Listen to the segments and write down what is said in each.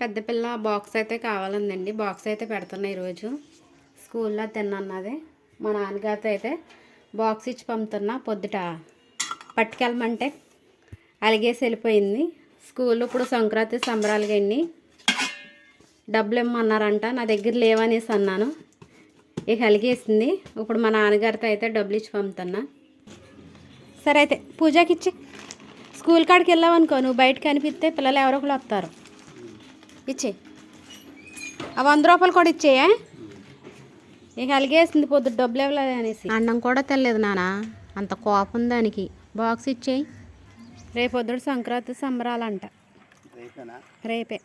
పెద్ద పిల్ల బాక్స్ అయితే కావాలందండి. బాక్స్ అయితే పెడుతున్నా ఈరోజు. స్కూల్లో తిన్నది మా నాన్నగారితో అయితే బాక్స్ ఇచ్చి పంపుతున్నా. పొద్దుట పట్టుకెళ్ళమంటే అలిగేసి వెళ్ళిపోయింది. స్కూల్లో ఇప్పుడు సంక్రాంతి సంబరాలు ఎన్ని డబ్బులు ఇమ్మన్నారంట. నా దగ్గర లేవనేసి అన్నాను. ఇక అలిగేసింది. ఇప్పుడు మా నాన్నగారితో అయితే డబ్బులు ఇచ్చి పంపుతున్నా. సరే అయితే పూజకి ఇచ్చి. స్కూల్ కాడికి వెళ్ళావనుకో నువ్వు బయటకు కనిపిస్తే పిల్లలు ఎవరో ఒకరు వస్తారు. ఇచ్చే ఆ వంద రూపాయలు కూడా ఇచ్చేయా ఇక అలిగేసింది పొద్దు డబ్బులు ఇవ్వలేదు అనేసి. అన్నం కూడా తెల్లలేదు నాన్న అంత కోపం దానికి. బాక్స్ ఇచ్చేయి. రేపొద్దుడు సంక్రాంతి సంబరాలంట. రేపేనా? రేపే.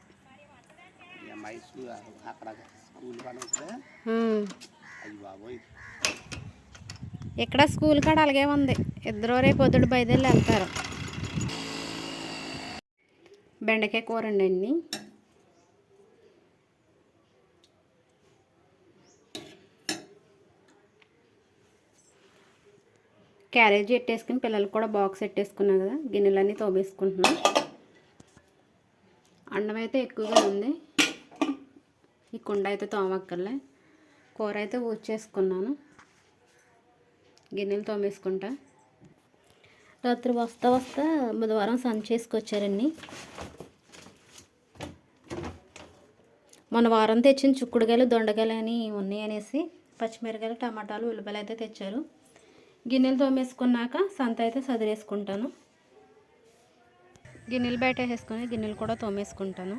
ఇక్కడ స్కూల్ కాడ అలాగే ఉంది. ఇద్దరు రేపు పొద్దుడు బయలుదేరి వెళ్తారు. బెండకాయ కూర అండి క్యారేజీ ఎట్టేసుకుని పిల్లలు కూడా బాక్స్ ఎట్టేసుకున్నాం కదా గిన్నెలన్నీ తోమేసుకుంటున్నాం. అండం అయితే ఎక్కువగా ఉంది. ఈ కుండ అయితే తోమక్కర్లే. కూర అయితే ఊడ్చేసుకున్నాను. గిన్నెలు తోమేసుకుంటా. రాత్రి వస్తా వస్తా బుధవారం సంత చేసుకొచ్చారండి. మన వారం తెచ్చిన చిక్కుడుకాయలు దొండకాయలు అని ఉన్నాయి అనేసి పచ్చిమిరకాయలు టమాటాలు ఉల్లిపాయలు అయితే తెచ్చారు. గిన్నెలు తోమేసుకున్నాక సంత అయితే సదిరేసుకుంటాను. గిన్నెలు బయట వేసుకొని గిన్నెలు కూడా తోమేసుకుంటాను.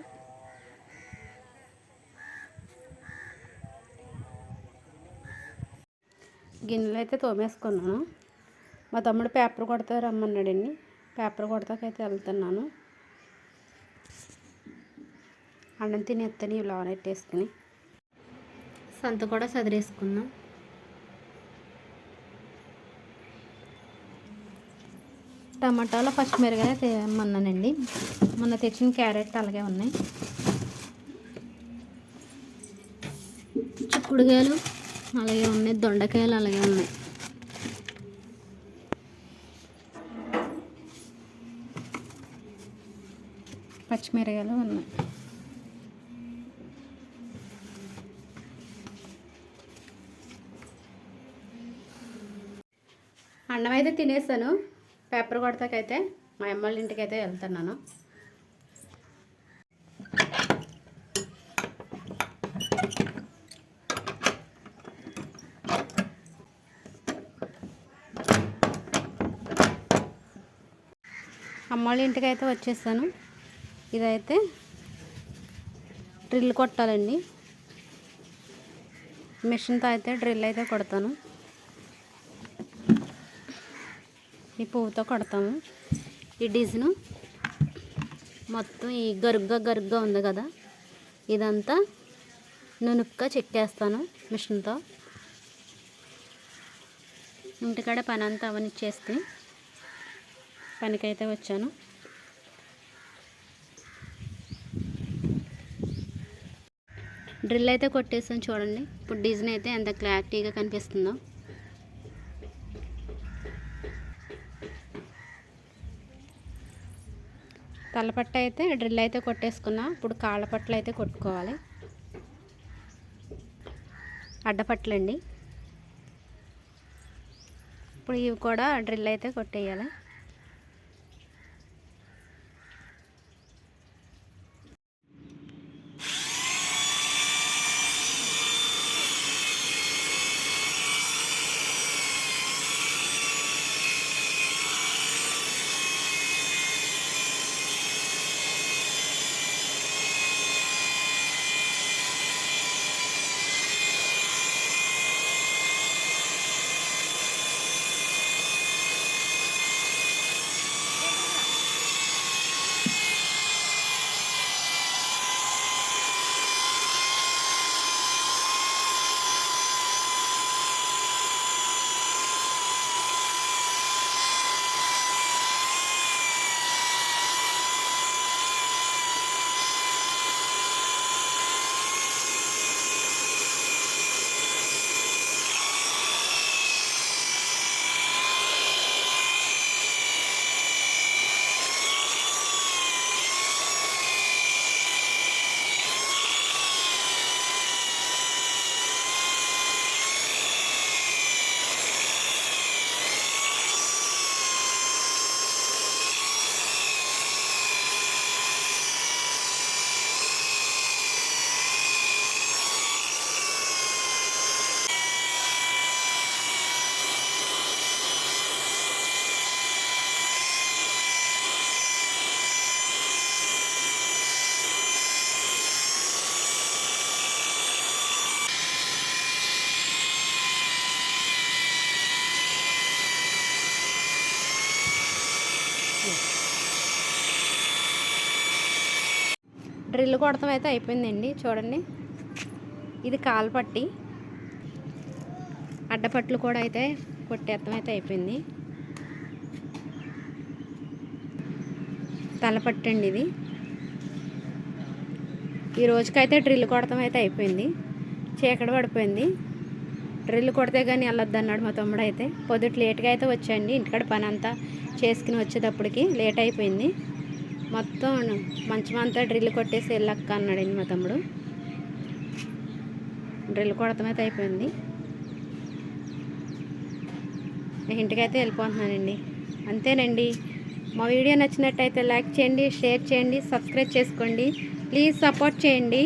గిన్నెలు అయితే తోమేసుకున్నాను. మా తమ్ముడు పేపర్ కొడతా రమ్మన్నాడండి పేపర్ కొడతాకైతే వెళ్తున్నాను. అన్నం తిని ఎత్తని లోన పెట్టేసుకుని సంత కూడా సదిరేసుకున్నాం. టమాటాలు పచ్చిమిరకాయ తెమ్మన్నానండి. మొన్న తెచ్చిన క్యారెట్ అలాగే ఉన్నాయి. చిక్కుడుకాయలు అలాగే ఉన్నాయి. దొండకాయలు అలాగే ఉన్నాయి. పచ్చిమిరకాయలు ఉన్నాయి. అన్నం అయితే తినేసాను. పేపర్ కొడతాకైతే మా అమ్మ వాళ్ళ ఇంటికి అయితే వెళ్తున్నాను. అమ్మ వాళ్ళ ఇంటికి అయితే వచ్చేసాను ఇదైతే డ్రిల్ కొట్టాలండి. మిషన్తో అయితే డ్రిల్ అయితే కొడతాను. ఈ పువ్వుతో కొడతాము. ఈ డిజైన్. మొత్తం ఈ గరుగ్గా గరుగ్గా ఉంది కదా. ఇదంతా నునుపుగా చెక్కేస్తాను మిషన్తో. ఇంటికాడ పని అంతా అవన్నీ పనికైతే వచ్చాను. డ్రిల్ అయితే కొట్టేసాను చూడండి. ఇప్పుడు డిజైన్ అయితే ఎంత క్లారిటీగా కనిపిస్తుందో. తలపట్ట అయితే డ్రిల్ అయితే కొట్టేసుకున్నా. ఇప్పుడు కాళ్ళపట్లు అయితే కొట్టుకోవాలి. అడ్డపట్లండి. ఇప్పుడు ఇవి కూడా డ్రిల్ అయితే కొట్టేయాలి. డ్రిల్ కొడతాం అయితే అయిపోయిందండి చూడండి. ఇది కాల్పట్టి అడ్డపట్లు కూడా అయితే కొట్టేస్తాం అయితే అయిపోయింది. తలపట్టండి ఇది. ఈ రోజుకైతే డ్రిల్ కొడతాం అయితే అయిపోయింది. చీకటి పడిపోయింది. డ్రిల్ కొడితే కానీ వెళ్ళొద్దు అన్నాడు మా తమ్ముడు అయితే పొద్దుట లేట్గా అయితే వచ్చాయండి ఇంటికాడ పని అంతా చేసుకుని వచ్చేటప్పటికి లేట్ అయిపోయింది. మొత్తం మంచం అంతా డ్రిల్ కొట్టేసి వెళ్ళక్క అన్నాడండి మా తమ్ముడు. డ్రిల్ కొడతమైతే అయిపోయింది. ఇంటికైతే వెళ్ళిపోతున్నానండి. అంతేనండి. మా వీడియో నచ్చినట్టయితే లైక్ చేయండి షేర్ చేయండి సబ్స్క్రైబ్ చేసుకోండి. ప్లీజ్ సపోర్ట్ చేయండి.